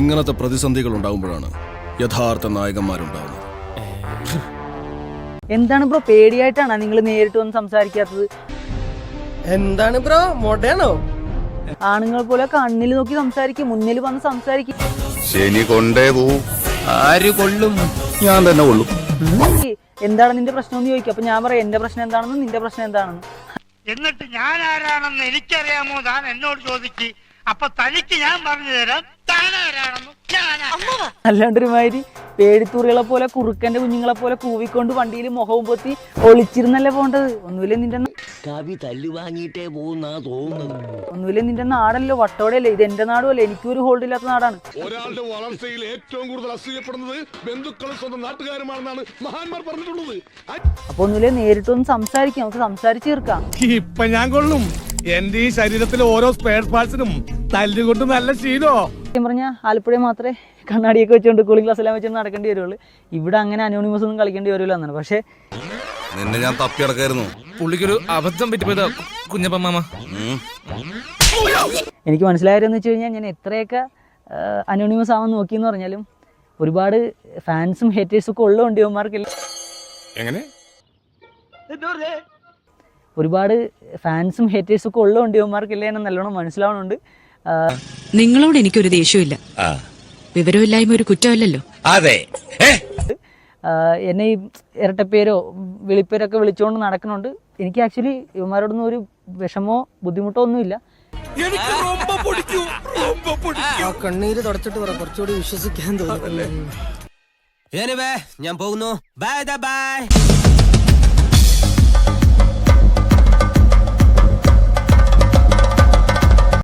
ഇങ്ങനത്തെ പ്രതിസന്ധികൾ ഉണ്ടാകുമ്പോഴാണ് യഥാർത്ഥ നായകന്മാരുണ്ടാവുന്നത്. എന്താണ് ബ്രോ പേടിയായിട്ടാണോ നിങ്ങൾ നേരിട്ട് വന്ന് സംസാരിക്കാത്തത്? എന്താണ് ബ്രോ മൊടയാണോ ആണുങ്ങൾ പോലെ കണ്ണിൽ നോക്കി സംസാരിക്കും മുന്നിൽ വന്ന് സംസാരിക്കും. ശനി കൊണ്ടേ പോവും. ആര് കൊള്ളും? ഞാൻ തന്നെ കൊള്ളും. എന്താണ് നിന്റെ പ്രശ്നം എന്ന് ചോദിക്കും. അപ്പൊ ഞാൻ പറയാം എന്റെ പ്രശ്നം എന്താണെന്ന് നിന്റെ പ്രശ്നം എന്താണെന്ന്. എന്നിട്ട് ഞാൻ ആരാണെന്ന് എനിക്കറിയാമോ? താൻ എന്നോട് ചോദിച്ചു അപ്പൊ തനിക്ക് ഞാൻ പറഞ്ഞു തരാം. താൻ മാതിരി പേടിത്തൂറികളെ പോലെ കുറുക്കന്റെ കുഞ്ഞുങ്ങളെ പോലെ കൂവിക്കൊണ്ട് വണ്ടിയിൽ മുഖവും പൊത്തി ഒളിച്ചിരുന്നല്ലേ പോണ്ടത്? ഒന്നുമില്ല നിന്റെ കവി തല്ലു വാങ്ങിയിട്ടേ പോകുന്നാ തോന്നുന്നത് ഒന്നുമില്ല നിന്റെ നാടല്ലോ? വട്ടോടെയല്ലേ ഇത് എന്റെ നാടും അല്ലേ എനിക്കൊരു ഹോൾഡ് ഇല്ലാത്ത നാടാണ്. ഒരാളുടെ വളർച്ചയിൽ ഏറ്റവും കൂടുതൽ അസൂയപ്പെടുന്നത് ബന്ധുക്കളും സ്വന്തം നാട്ടുകാരുമാണെന്നാണ് മഹാന്മാർ പറഞ്ഞിട്ടുള്ളത്. അപ്പൊ ഒന്നുമില്ല? നേരിട്ട് ഒന്ന് സംസാരിക്കാം. നമുക്ക് സംസാരിച്ചു തീർക്കാം. ഇപ്പൊ ഞാൻ കൊള്ളും. എന്റെ ഈ ശരീരത്തിലെ ഓരോ സ്പെയർ പാർട്സിനും തല്ലുകൊണ്ട് നല്ല ശീലോ? സത്യം പറഞ്ഞാൽ ആലപ്പുഴ മാത്രമേ കണ്ണാടിയൊക്കെ വെച്ചുകൊണ്ട് കൂളിംഗ് ഗ്ലാസ് എല്ലാം വെച്ചുകൊണ്ട് നടക്കേണ്ടി വരുള്ളൂ. ഇവിടെ അങ്ങനെ അനോണിമസ് ഒന്നും കളിക്കേണ്ടി വരില്ല എന്നാണ്. പക്ഷേ നിന്നെ ഞാൻ തപ്പി അടക്കായിരുന്നു പുള്ളിക്കൊരു അബദ്ധം പറ്റിപ്പോയതാ കുഞ്ഞപ്പമ്മ എനിക്ക് മനസ്സിലായതെന്ന് വെച്ച് കഴിഞ്ഞാൽ ഞാൻ എത്രയൊക്കെ അനോണിമസ് ആവാൻ നോക്കിയെന്ന് പറഞ്ഞാലും ഒരുപാട് ഫാൻസും ഹേറ്റേഴ്സും ഒക്കെ ഉള്ളതുകൊണ്ട് ഇവന്മാർക്കില്ല എങ്ങനെ? ഒരുപാട് ഫാൻസും ഹേറ്റേഴ്സും ഒക്കെ ഉള്ളതുകൊണ്ട് ഇവന്മാർക്കില്ല എന്ന് നല്ലോണം മനസ്സിലാവണുണ്ട്. നിങ്ങളോട് എനിക്കൊരു ദേഷ്യമില്ല വിവരമില്ലായ്മ ഒരു കുറ്റമല്ലല്ലോ. അതെ. എന്നെ ഈ ഇരട്ടപ്പേരോ വിളിപ്പേരൊക്കെ വിളിച്ചുകൊണ്ട് നടക്കുന്നുണ്ട്. എനിക്ക് ആക്ച്വലി ഇവന്മാരോടൊന്നും ഒരു വിഷമോ ബുദ്ധിമുട്ടോ ഒന്നുമില്ല. കണ്ണീര് തുടച്ചിട്ട് പറ കുറച്ചുകൂടി വിശ്വസിക്കാൻ തോന്നുന്നു. ഞാൻ പോകുന്നു. Bye bye